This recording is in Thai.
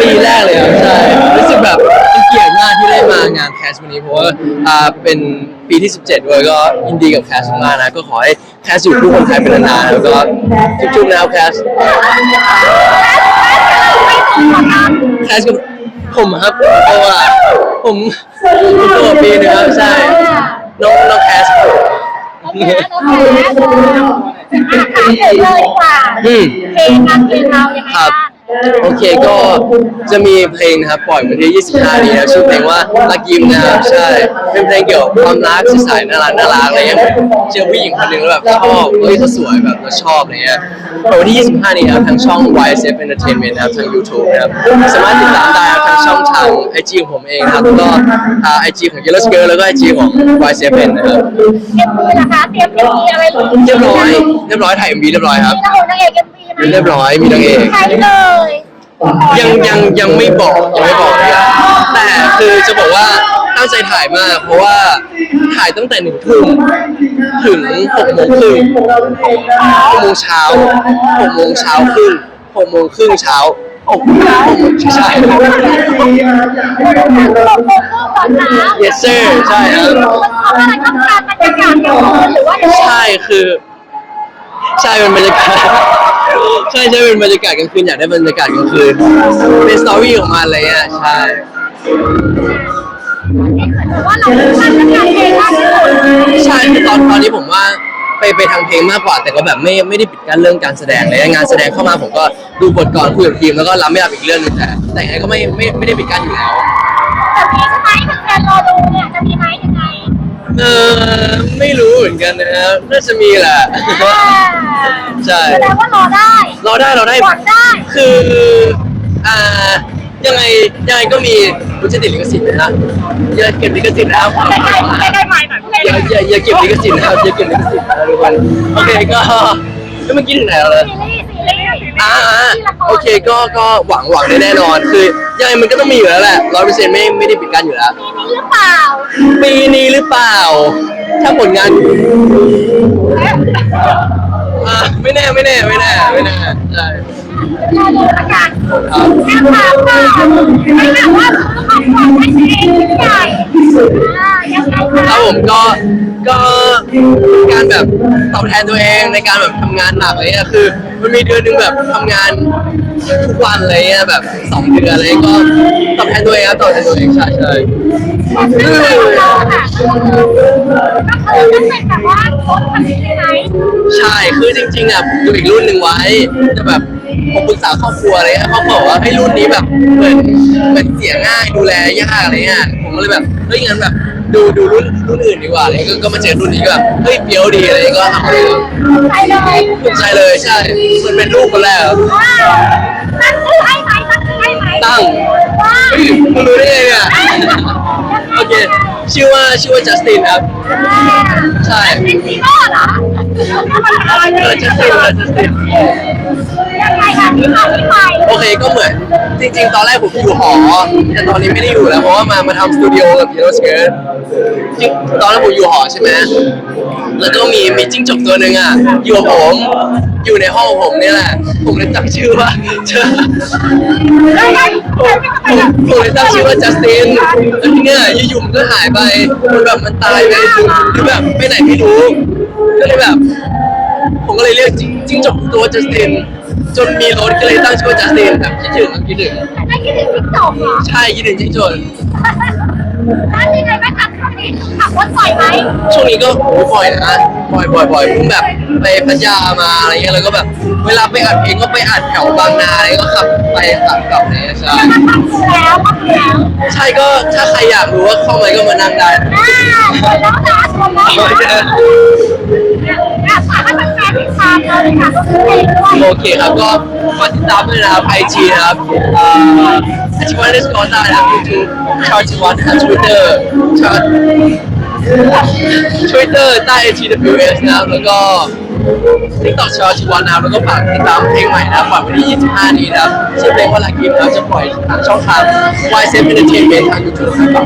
ปีแรกเลยครับใช่รู้สึกแบบเป็นเกียรติมากที่ได้มางานแคสวันนี้เพราะว่าอ่าเป็นปีที่ 17ด้วยก็ยินดีกับแคสมากนะก็ขอให้แคสอยู่คู่คนไทยเป็นนานๆแล้วก็จุ๊บๆนะครับแคสแคสกับผมครับเพราะว่าผมผมตัวปีหนึงครับใช่น้องน้องแคสโอเคโอเคถามถึงเลยดีกว่าอืม เพลงงานเพลงเรายังไงครับบ้าง โอเคก็จะมีเพลงนะครับปล่อยวันที่ 25 นี้นะชื่อเพลงว่ารักยิ้มนะครับใช่เป็นเพลงเกี่ยวกับความรักใสๆน่ารักน่ารักอะไรเงี้ยเจอผู้หญิงคนหนึ่งแล้วแบบชอบเฮ้ยเขาสวยแบบเราชอบอะไรเงี้ยปล่อยวันที่ 25 นี้นะครับทางช่อง YSF Entertainment นะครับทาง YouTube นะครับสามารถติดตามได้ครับทางช่องทาง IG ของผมเองนะครับแล้วก็อ่า IG ของ Yellow Girl แล้วก็ IG ของ YSF นะครับเอ็มวีนะคะเตรียมเอ็มวีอะไรหรือเรียบร้อยเรียบร้อยถ่าย MV เรียบร้อยครับมีนางเอกนางเอก เอ็มวีไหมเรียบร้อยมีนางเอกใครเลยยังยังยังไม่บอกยังไม่บอกเลยอะแต่คือจะบอกว่าตั้งใจถ่ายมาก เพราะว่าถ่ายตั้งแต่หนึ่งทุ่มถึงหกโมงครึ่งหกโมงเช้าหกโมงเช้าครึ่งหกโมงครึ่งเช้าหกโมงใช่หกโมงครึ่งตอนเช้า yes sir ใช่ครับมันทำอะไรต้องการบรรยากาศเดียวกันหรือว่าใช่คือ ใช่เป็นบรรยากาศ ใช่ใช่เป็นบรรยากาศกลางคืนอยากได้บรรยากาศกลางคืนเป็นสตอรี่ของมันอะไรเงี้ยใช่ถือว่าเราทำงานเพลงมากที่สุดใช่คือตอนตอนนี้ผมว่าไปไปทางเพลงมากกว่า แต่ก็แบบไม่ไม่ได้ปิดกั้นเรื่องการแสดงเลยงานแสดงเข้ามาผมก็ดูบทก่อนคุยกับทีมแล้วก็รับไม่รับอีกเรื่องหนึงแต่แต่ยังไงก็ไม่ไม่ไม่ได้ปิดกั้นอยู่แล้ว แต่มีใช่ไหมถึงแฟนรอดูเนี่ยจะมีไหมยังไง เออไม่รู้เหมือนกันนะครับ น่าจะมีแหละ ใช่ แสดงว่ารอได้ เราได้เราได้หวังได้ คืออ่ายังไงยังไงก็มีรู้จะติดลิขสิทธิ์นะฮะอย่าเก็บลิขสิทธิ์นะครับใกล้ๆใกล้ๆใหม่หน่อยใกล้อย่าอย่าอย่าเก็บลิขสิทธิ์นะครับอย่าเก็บลิขสิทธิ์นะทุกคนโอเคก็แล้วเมื่อกี้ถึงไหนแล้วเลยซีรีส์ซีรีส์ อ่าอ่าโอเคก็ก็หวังหวังได้แน่นอน คือยังไงมันก็ต้องมีอยู่แล้วแหละร้อยเปอร์เซ็นต์ไม่ไม่ได้ปิดกั้นอยู่แล้วปีนี้หรือเปล่าปีนี้หรือเปล่า ถ้าผลงานอ่าไม่แน่ไม่แน่ไม่แน่ไม่แน่ใช่รอดูละกันแค่ถามว่าไม่ถามว่าของขวัญให้ตัวเองหรือเปล่าอ่ายังไงครัคะบผมก็ก็ การแบบตอบแทนตัวเองในการแบบทำงานหนักอะไรเงี้ยคือ มันมีเดือนหนึงแบบทำงานทุกวันอะไรเงี้ยแบบสองเดือนอะไรก็ตอบแทนตัวเองครับตอบแทนตัวเองใช่ใช่คือ ก็คือก็เป็นแบบว่าโค้ชคนนี้ไหม ใช่คือจริงๆอะผมดูอีกรุ่นหนึ่งไว้แต่แบบผมปรึกษาครอบครัวอะไรเงี้ยเขาบอกว่าให้รุ่นนี้แบบเหมือนเหมือนเสียง่ายดูแลยากอะไรเงี้ยผมก็เลยแบบเฮ้ยงั้นแบบดูดูรุ่นรุ่นอื่นดีกว่าอะไรเงี้ยก็ก็มาเจอรุ่นนี้ก็แบบเฮ้ยเฟี้ยวดีอะไรเงี้ยก็ทำเลยใครเลยภูมิใจเลยใช่มันเป็นลูกคนแรกครับว้าวตั้งชื่อให้ไหมตั้งชื่อให้ไหมตั้งว้าวเฮ้ยมึงรู้ได้ไงเนี่ยโอเคชื่อว่าชื่อว่าจัสตินครับใช่เป็นซีโร่เหรอ เออจัสตินเลยจัสตินยังไงคะที่มาที่ไปโอเคก็เหมือนจริง ๆ ตอนแรกผมอยู่หอ แต่ตอนนี้ไม่ได้อยู่แล้วเพราะว่ามามาทำสตูดิโอกับ Yellow Skirt จริงตอนแรกผมอยู่หอใช่ไหมแล้วก็มีมีจิ้งจกตัวหนึ่งอะอยู่กับผมอยู่ในห้องผมเนี่ยแหละผมเลยตั้งชื่อว่าเธอผมผมผมเลยตั้งชื่อว่าจัสตินแล้วทีเนี้ยอยู่ๆมันก็หายไปมันแบบมันตายไปหรือแบบไปไหนไม่รู้ ก็เลยแบบ ผมก็เลยเรียกจิ้งจิ้งจกตัวจัสติน จนมีรถก็เลยตั้งชื่อว่าจัสตินแบบคิดถึงคิดถึง ไม่คิดถึงติ๊กตอกเหรอใช่คิดถึงจิ้งจกแล้วยังไงบ้างคะช่วงนี้ขับรถบ่อยไหมช่วงนี้ก็โอ้ยบ่อยนะบ่อยบ่อยบ่อยผมแบบไปพัทยามาอะไรเงี้ยแล้วก็แบบ เวลาไปอัดเพลงก็ไปอัดแถวบางนาอะไรก็ขับไปขับกลับอะไรเงี้ยใช่แล้วก็ทำดูแล้วทำดูแล้วใช่ก็ถ้าใครอยากรู้ว่าเข้ามาก็มานั่งได้อ่าหมดแล้วนะหมดแล้วนะ ๆติดตามเลยค่ะก็คือเพลงด้วยโอเคครับก็ฝากติดตามด้วยนะครับไอจีนะครับไอจีวันเดสกอร์ได้นะครับยูทูบชาร์จวันนะครับทวิตเตอร์ชาร์ทวิตเตอร์ใต้ HTWS นะครับแล้วก็ทิกตอกชาร์จวันนะครับแล้วก็ฝากติดตามเพลงใหม่นะครับปล่อยวันที่ 25 นี้นะครับชื่อเพลงว่าลากินนะครับจะปล่อยทางช่องทาง YSF Entertainment ทาง YouTube นะครับ